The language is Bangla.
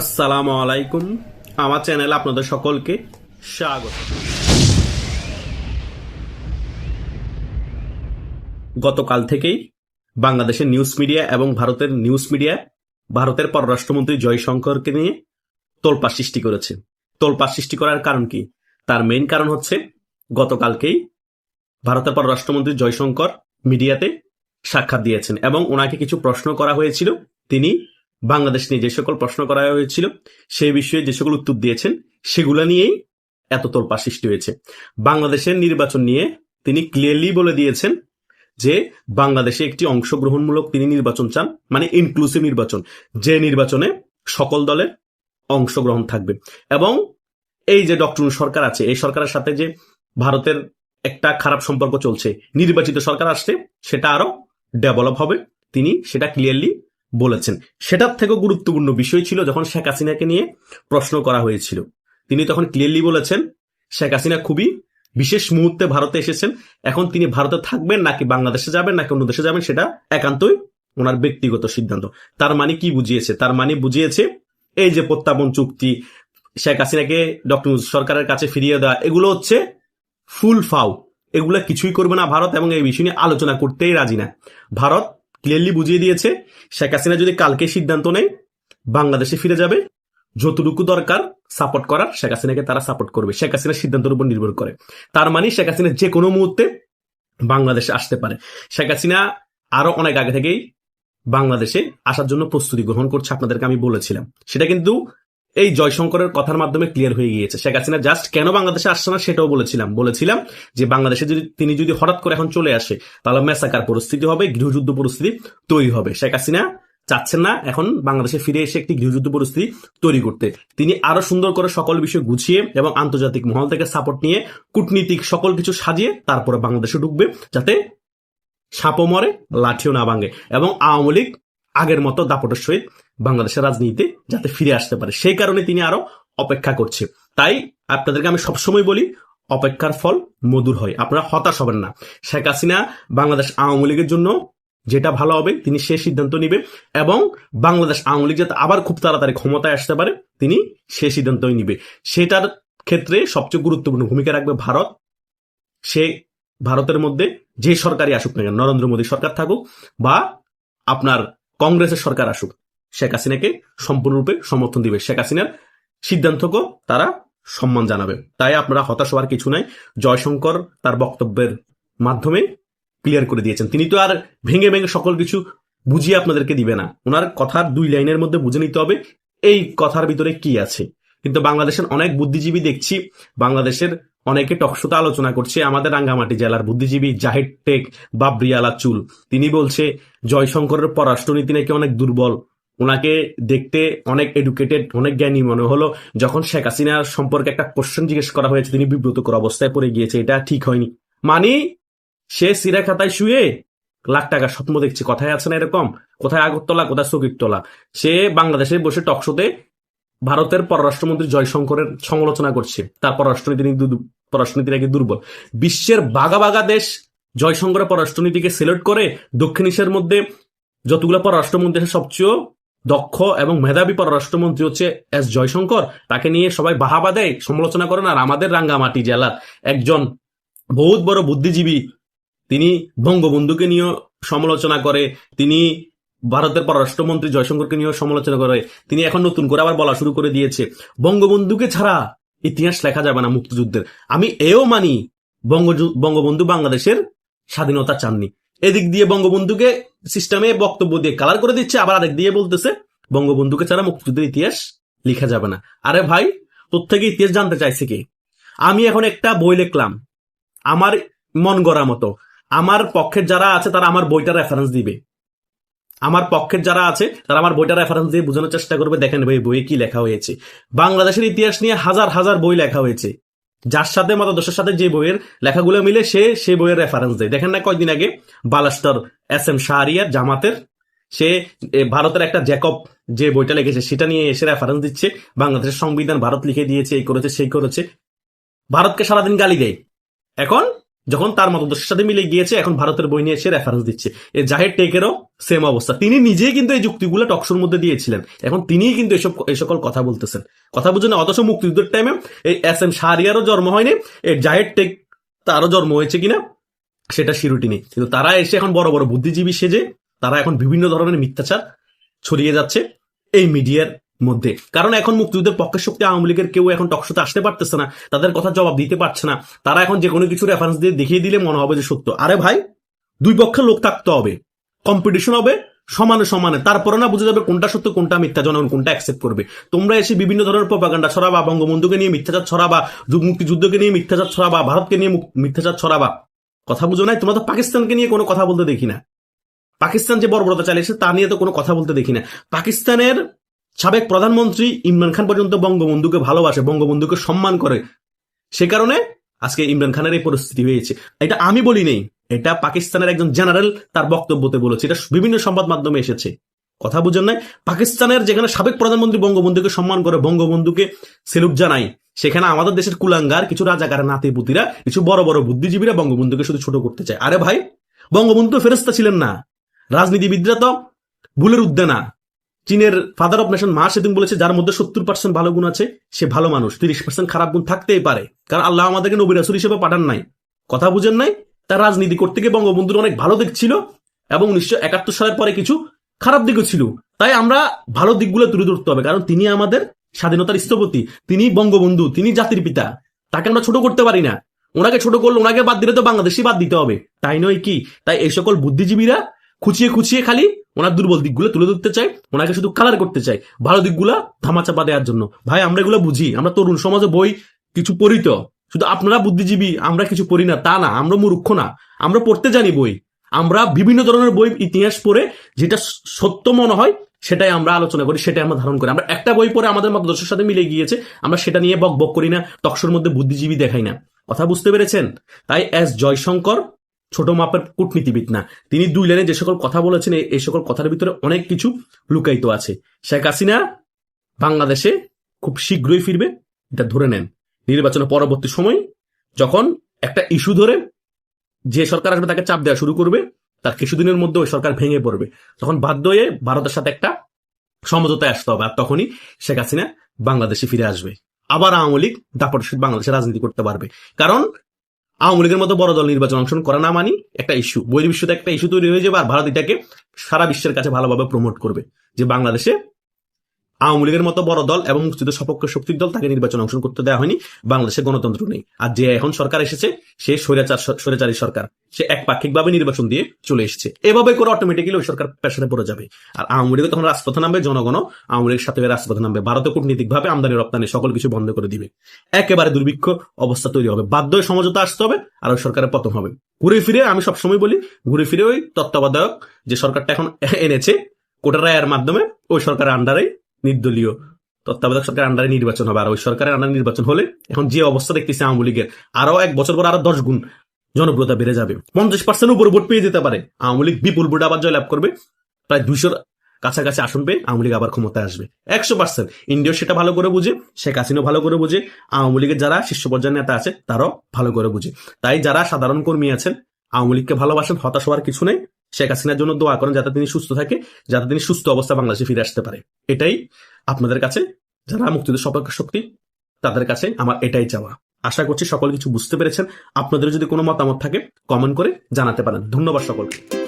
আসসালামু আলাইকুম। আমার চ্যানেলে আপনাদের সকলকে স্বাগত। গতকাল থেকেই বাংলাদেশের নিউজ মিডিয়া এবং ভারতের নিউজ মিডিয়া ভারতের পররাষ্ট্রমন্ত্রী জয়শঙ্করকে নিয়ে তোলপা সৃষ্টি করেছে। তোলপা সৃষ্টি করার কারণ কি? তার মেইন কারণ হচ্ছে গতকালকেই ভারতের পররাষ্ট্রমন্ত্রী জয়শঙ্কর মিডিয়াতে সাক্ষাৎ দিয়েছেন এবং ওনাকে কিছু প্রশ্ন করা হয়েছিল। তিনি বাংলাদেশ নিয়ে যে সকল প্রশ্ন করা হয়েছিল সেই বিষয়ে যে সকল উত্তর দিয়েছেন, সেগুলো নিয়েই এত তোলপা সৃষ্টি হয়েছে। বাংলাদেশের নির্বাচন নিয়ে তিনি ক্লিয়ারলি বলে দিয়েছেন যে বাংলাদেশে একটি অংশগ্রহণমূলক তিনি নির্বাচন চান মানে ইনক্লুসিভ নির্বাচন, যে নির্বাচনে সকল দলের অংশগ্রহণ থাকবে। এবং এই যে ডক্টর সরকার আছে, এই সরকারের সাথে যে ভারতের একটা খারাপ সম্পর্ক চলছে, নির্বাচিত সরকার আসলে সেটা আরও ডেভেলপ হবে। তিনি সেটা ক্লিয়ারলি বলেছেন। সেটার থেকেও গুরুত্বপূর্ণ বিষয় ছিল যখন শেখ হাসিনাকে নিয়ে প্রশ্ন করা হয়েছিল। তিনি তখন ক্লিয়ারলি বলেছেন, শেখ হাসিনা খুবই বিশেষ মুহূর্তে ভারতে এসেছেন। এখন তিনি ভারতে থাকবেন, নাকি বাংলাদেশে যাবেন, নাকি অন্য দেশে যাবেন, সেটা একান্তই ওনার ব্যক্তিগত সিদ্ধান্ত। তার মানে কি বুঝিয়েছে? তার মানে বুঝিয়েছে, এই যে প্রত্যাবন চুক্তি, শেখ হাসিনাকে ডক্টর সরকারের কাছে ফিরিয়ে দেওয়া, এগুলো হচ্ছে ফুল ফাউ। এগুলো কিছুই করবে না ভারত, এবং এই বিষয় নিয়ে আলোচনা করতেই রাজি না। ভারত ক্লিয়ারলি বুঝিয়ে দিয়েছে, শেখ হাসিনা যদি কালকে সিদ্ধান্ত নেয়, বাংলাদেশে ফিরে যাবে, যতটুকু দরকার সাপোর্ট করার, শেখ হাসিনাকে তারা সাপোর্ট করবে। শেখ হাসিনার সিদ্ধান্তের উপর নির্ভর করে। তার মানে শেখ হাসিনা যে কোনো মুহূর্তে বাংলাদেশে আসতে পারে। শেখ হাসিনা আরও অনেক আগে থেকেই বাংলাদেশে আসার জন্য প্রস্তুতি গ্রহণ করছে, আপনাদেরকে আমি বলেছিলাম। সেটা কিন্তু এই জয়শঙ্করের কথার মাধ্যমে ক্লিয়ার হয়ে গিয়েছে। শেখ হাসিনা জাস্ট কেন বাংলাদেশে আসছে না সেটাও বলেছিলাম। বলেছিলাম যে বাংলাদেশে যদি তিনি যদি হঠাৎ করে এখন চলে আসে, তাহলে মেসাকার পরিস্থিতি হবে, গৃহযুদ্ধ পরিস্থিতি তৈরি হবে। শেখ হাসিনা চাচ্ছেন না এখন বাংলাদেশে ফিরে এসে একটি গৃহযুদ্ধ পরিস্থিতি তৈরি করতে। তিনি আরও সুন্দর করে সকল বিষয় গুছিয়ে এবং আন্তর্জাতিক মহল থেকে সাপোর্ট নিয়ে কূটনীতিক সকল কিছু সাজিয়ে তারপরে বাংলাদেশে ঢুকবে যাতে সাপও মরে, লাঠিও না ভাঙে এবং আওয়ামী লীগ আগের মতো দাপটের সহিত বাংলাদেশের রাজনীতিতে যাতে ফিরে আসতে পারে। সেই কারণে তিনি আরও অপেক্ষা করছে। তাই আপনাদেরকে আমি সবসময় বলি, অপেক্ষার ফল মধুর হয়। আপনারা হতাশ হবেন না। শেখ হাসিনা বাংলাদেশ আওয়ামী লীগের জন্য যেটা ভালো হবে, তিনি সে সিদ্ধান্ত নিবে এবং বাংলাদেশ আওয়ামী লীগ যাতে আবার খুব তাড়াতাড়ি ক্ষমতায় আসতে পারে, তিনি সে সিদ্ধান্তই নিবে। সেটার ক্ষেত্রে সবচেয়ে গুরুত্বপূর্ণ ভূমিকা রাখবে ভারত। সে ভারতের মধ্যে যে সরকারই আসুক না কেন, নরেন্দ্র মোদী সরকার থাকুক বা আপনার কংগ্রেসের সরকার আসুক শেখ হাসিনাকে সম্পূর্ণরূপে সমর্থন দিবে। শেখ হাসিনার সিদ্ধান্তকেও তারা সম্মান জানাবে। তাই আপনারা হতাশ হওয়ার কিছু নাই। জয়শঙ্কর তার বক্তব্যের মাধ্যমে ক্লিয়ার করে দিয়েছেন। তিনি তো আর ভেঙে ভেঙে সকল কিছু বুঝিয়ে আপনাদেরকে দিবে না। ওনার কথার দুই লাইনের মধ্যে বুঝে নিতে হবে, এই কথার ভিতরে কি আছে। কিন্তু বাংলাদেশের অনেক বুদ্ধিজীবী দেখছি, বাংলাদেশের অনেকে টকশোতে আলোচনা করছে, আমাদের রাঙ্গামাটি জেলার বুদ্ধিজীবী জাহিদ টেক বাবরিয়ালা চুল তিনি বলছে, জয়শঙ্করের পররাষ্ট্রনীতি নাকি অনেক দুর্বল। ওনাকে দেখতে অনেক এডুকেটেড অনেক জ্ঞানী মনে হলো। যখন শেখ হাসিনার সম্পর্কে একটা কোশ্চেন জিজ্ঞেস করা হয়েছে, তিনি বিব্রতকর অবস্থায় পড়ে গিয়েছে, এটা ঠিক হয়নি। মানে সে সিরা খাতায় শুয়ে লাখ টাকার স্বপ্ন দেখছে, কথায় আছে না এরকম? কোথায় আগরতলা, কোথায় সকিরতলা সে বাংলাদেশে বসে টকশোতে ভারতের পররাষ্ট্রমন্ত্রী জয়শঙ্করের সমালোচনা করছে। তার পররাষ্ট্রনীতি পররাষ্ট্রনীতি নাকি দুর্বল। বিশ্বের বাগা বাগা দেশ জয়শঙ্করের পররাষ্ট্রনীতিকে সিলেক্ট করে দক্ষিণ এশিয়ার মধ্যে যতগুলো পররাষ্ট্রমন্ত্রী সবচেয়ে দক্ষ এবং মেধাবী পররাষ্ট্রমন্ত্রী হচ্ছে এস জয়শঙ্কর। তাকে নিয়ে সবাই বাহাবা দেয়, সমালোচনা করেন আর আমাদের রাঙ্গামাটি জেলার একজন বহুত বড় বুদ্ধিজীবী তিনি বঙ্গবন্ধুকে নিয়ে সমালোচনা করে, তিনি ভারতের পররাষ্ট্রমন্ত্রী জয়শঙ্করকে নিয়েও সমালোচনা করে, তিনি এখন নতুন করে আবার বলা শুরু করে দিয়েছে। বঙ্গবন্ধুকে ছাড়া ইতিহাস লেখা যাবে না মুক্তিযুদ্ধের। আমি এও মানি বঙ্গবন্ধু বাংলাদেশের স্বাধীনতা চাননি। এদিক দিয়ে বঙ্গবন্ধুকে সিস্টেমে বক্তব্য দিয়ে কালার করে দিচ্ছে, আবার আরেক দিয়ে বলতেছে, বঙ্গবন্ধুকে ছাড়া মুক্তিযুদ্ধের ইতিহাস লেখা যাবে না। আরে ভাই তোর থেকে ইতিহাস জানতে চাইছে কি? আমি এখন একটা বই লিখলাম, আমার মন গড়া মতো। আমার পক্ষের যারা আছে, তারা আমার বইটা রেফারেন্স দিবে। আমার পক্ষের যারা আছে, তারা আমার বইটা রেফারেন্স দিয়ে বোঝানোর চেষ্টা করবে, দেখেন ভাই, বইয়ে কি লেখা হয়েছে। বাংলাদেশের ইতিহাস নিয়ে হাজার হাজার বই লেখা হয়েছে। যার সাথে মতাদর্শের সাথে যে বইয়ের লেখাগুলো মিলে, সে সেই বইয়ের রেফারেন্স দেয়। দেখেন না কয়েকদিন আগে বালাস্টার এস এম শাহরিয়ার জামাতের, সে ভারতের একটা জ্যাকব যে বইটা লিখেছে, সেটা নিয়ে এসে রেফারেন্স দিচ্ছে। বাংলাদেশের সংবিধান ভারত লিখে দিয়েছে, এই করেছে, সেই করেছে। ভারতকে সারাদিন গালি দেয়। এখন যখন তার মতদর্শের সাথে মিলে গিয়েছে, এখন ভারতের বই নিয়ে এসে রেফারেন্স দিচ্ছে। এই জাহের টেকেরও সেম অবস্থা। তিনি নিজেই কিন্তু এই যুক্তিগুলো টকশোর মধ্যে দিয়েছিলেন। এখন তিনিই কিন্তু এসব এই সকল কথা বলতেছেন। কথা বুঝে না, অথচ মুক্তিযুদ্ধের টাইমে এই এস এম শাহরিয়ারও জন্ম হয়নি। এই জাহের টেক তারও জন্ম হয়েছে কিনা, সেটা শিরুটি নেই। কিন্তু তারা এসে এখন বড় বড় বুদ্ধিজীবী সেজে, তারা এখন বিভিন্ন ধরনের মিথ্যাচার ছড়িয়ে যাচ্ছে। এই মিডিয়ার মধ্যে। কারণ এখন মুক্তিযুদ্ধের পক্ষের শক্তি আওয়ামী লীগের কেউ এখন টকশোতে আসতে পারতেছে না, তাদের কথা জবাব দিতে পারছে না। তারা এখন যে কোনো কিছু রেফারেন্স দিয়ে দেখিয়ে দিলে মনে হবে যে সত্য। আরে ভাই, দুই পক্ষের লোক থাকতে হবে। কম্পিটিশন হবে, সমানে সমানে। তারপরে না বুঝে যাবে কোনটা সত্য, কোনটা মিথ্যা, জনগণ কোনটা অ্যাকসেপ্ট করবে। তোমরা এসে বিভিন্ন ধরনের প্রপাগান্ডা ছড়াবা, বঙ্গবন্ধুকে নিয়ে মিথ্যাচার ছড়াবা মুক্তিযুদ্ধকে নিয়ে মিথ্যাচার ছড়াবা, ভারতকে নিয়ে মিথ্যাচার ছড়াবা। কথা বুঝো নাই? তোমরা তো পাকিস্তানকে নিয়ে কোনো কথা বলতে দেখি না। পাকিস্তান যে বর্বরতা চালিয়েছে তা নিয়ে তো কোনো কথা বলতে দেখি না। পাকিস্তানের সাবেক প্রধানমন্ত্রী ইমরান খান পর্যন্ত বঙ্গবন্ধুকে ভালোবাসে, বঙ্গবন্ধুকে সম্মান করে। সে কারণে আজকে ইমরান খানের এই পরিস্থিতি হয়েছে। এটা আমি বলি নেই, এটা পাকিস্তানের একজন জেনারেল তার বক্তব্যতে বলেছে। এটা বিভিন্ন সংবাদ মাধ্যমে এসেছে। কথা বুঝেন নাই? পাকিস্তানের যেখানে সাবেক প্রধানমন্ত্রী বঙ্গবন্ধুকে সম্মান করে, বঙ্গবন্ধুকে সেলুট জানাই সেখানে আমাদের দেশের কুলাঙ্গার, কিছু রাজাকারের নাতিপুতিরা, কিছু বড় বড় বুদ্ধিজীবীরা বঙ্গবন্ধুকে শুধু ছোট করতে চায়। আরে ভাই, বঙ্গবন্ধু ফেরস্তা ছিলেন না। রাজনীতিবিদরা তো ভুলের উদ্দে না। চীনের ফাদার অফ নেশন মা সেদিন বলেছে, যার মধ্যে সত্তর পার্সেন্ট ভালো গুণ আছে, সে ভালো মানুষ। তিরিশ পার্সেন্ট খারাপ গুণ থাকতেই পারে। কারণ আল্লাহ আমাদেরকে নবী রাসুল হিসেবে পাঠান নাই। কথা বুঝেন নাই? তার রাজনীতি করতে গিয়ে বঙ্গবন্ধুর অনেক ভালো দিক ছিল এবং উনিশশো একাত্তর সালের পরে কিছু খারাপ দিকও ছিল। তাই আমরা ভালো দিকগুলো তুলে ধরতে হবে, কারণ তিনি আমাদের স্বাধীনতার স্থপতি, তিনি বঙ্গবন্ধু, তিনি জাতির পিতা। তাকে আমরা ছোট করতে পারি না। ওনাকে ছোট করলে ওনাকে বাদ দিলে তো বাংলাদেশি বাদ দিতে হবে। তাই নয় কি? তাই এই সকল বুদ্ধিজীবীরা খুচিয়ে খুচিয়ে খালি ওনার দুর্বল দিকগুলো তুলে ধরতে চাই ওনাকে শুধু কালার করতে চাই ভালো দিকগুলা ধামাচাপা দেওয়ার জন্য। ভাই, আমরা এগুলো বুঝি। আমরা তরুণ সমাজে বই কিছু পড়ি তো। শুধু আপনারা বুদ্ধিজীবী, আমরা কিছু পড়ি না। তা না, আমরা মূর্খ না। আমরা পড়তে জানি বই। আমরা বিভিন্ন ধরনের বই, ইতিহাস পড়ে যেটা সত্য মনে হয়, সেটাই আমরা আলোচনা করি, সেটাই আমরা ধারণ করি। আমরা একটা বই পড়ে আমাদের মতদর্শের সাথে মিলে গিয়েছে, আমরা সেটা নিয়ে বক বক করি না টকশোর মধ্যে বুদ্ধিজীবী দেখাই না। কথা বুঝতে পেরেছেন? তাই এস জয়শঙ্কর ছোট মাপের কূটনীতিবিদ না। তিনি দুই লাইনে যে সকল কথা বলেছেন এই- সকল কথার ভিতরে অনেক কিছু লুকায়িত আছে। শেখ হাসিনা বাংলাদেশে খুব শীঘ্রই ফিরবে, এটা ধরে নেন। নির্বাচনের পরবর্তী সময় যখন একটা ইস্যু ধরে যে সরকার আসবে তাকে চাপ দেওয়া শুরু করবে, তার কিছুদিনের মধ্যে ওই সরকার ভেঙে পড়বে। তখন বাধ্য হয়ে ভারতের সাথে একটা সমঝোতায় আসতে হবে, আর তখনই শেখ হাসিনা বাংলাদেশে ফিরে আসবে। আবার আওয়ামী লীগ দাপট সহিত বাংলাদেশে রাজনীতি করতে পারবে। কারণ আওয়ামী লীগের মতো বড় দল নির্বাচন অংশগ্রহণ করা না মানি একটা ইস্যু বহির্বিশ্বতে একটা ইস্যু তৈরি হয়ে যাবে আর ভারত এটাকে সারা বিশ্বের কাছে ভালোভাবে প্রমোট করবে যে বাংলাদেশে আওয়ামী লীগের মতো বড় দল এবং মুক্তিযুদ্ধ সপক্ষ শক্তির দল তাকে নির্বাচন অংশগ্রহণ করতে দেওয়া হয়নি। বাংলাদেশে গণতন্ত্র নেই। আর যে এখন সরকার এসেছে, সে স্বৈরাচার, স্বৈরাচারী সরকার। সে একপাক্ষিকভাবে নির্বাচন দিয়ে চলে এসেছে। এভাবে করে অটোমেটিক্যালি ওই সরকার পেশাতে পড়ে যাবে। আর আওয়ামী লীগ তখন রাজপথে নামবে জনগণ আওয়ামী লীগের সাথে রাজপথে নামবে। ভারতে কূটনীতিকভাবে আমদানি, রপ্তানি সকল কিছু বন্ধ করে দিবে। একেবারে দুর্ভিক্ষ অবস্থা তৈরি হবে। বাধ্য সমঝোতা আসতে হবে আর ওই সরকারের পতন হবে। ঘুরে ফিরে আমি সবসময় বলি, ঘুরে ফিরে ওই তত্ত্বাবধায়ক যে সরকারটা এখন এনেছে, কোটা রায়ের মাধ্যমে ওই সরকারের আন্ডারে নির্দলীয় তত্ত্বাবধায়ক সরকার আন্ডারে নির্বাচন হবে। আর ওই সরকারের আন্ডারে নির্বাচন হলে এখন যে অবস্থা দেখতেছে আওয়ামী লীগের আরও এক বছর পর আরও দশ গুণ জনপ্রিয়তা বেড়ে যাবে। পঞ্চাশ পার্সেন্ট উপরে ভোট পেয়ে যেতে পারে। আওয়ামী লীগ বিপুল ভোট আবার জয়লাভ করবে। প্রায় দুইশোর কাছাকাছি আসন পেয়ে আওয়ামী লীগ আবার ক্ষমতায় আসবে। একশো পার্সেন্ট ইন্ডিয়া সেটা ভালো করে বুঝে, শেখ হাসিনা ভালো করে বুঝে, আওয়ামী লীগের যারা শীর্ষ পর্যায়ের নেতা আছে তারাও ভালো করে বুঝে। তাই যারা সাধারণ কর্মী আছেন, আওয়ামী লীগকে ভালোবাসেন, হতাশ হওয়ার কিছু নেই। শেখ হাসিনার জন্য দোয়া করেন যাতে তিনি সুস্থ থাকে, যাতে তিনি সুস্থ অবস্থা বাংলাদেশে ফিরে আসতে পারে। এটাই আপনাদের কাছে, যারা মুক্তিযুদ্ধ সম্পর্ক শক্তি, তাদের কাছে আমার এটাই চাওয়া। আশা করছি সকল কিছু বুঝতে পেরেছেন। আপনাদের যদি কোনো মতামত থাকে কমেন্ট করে জানাতে পারেন। ধন্যবাদ সকলকে।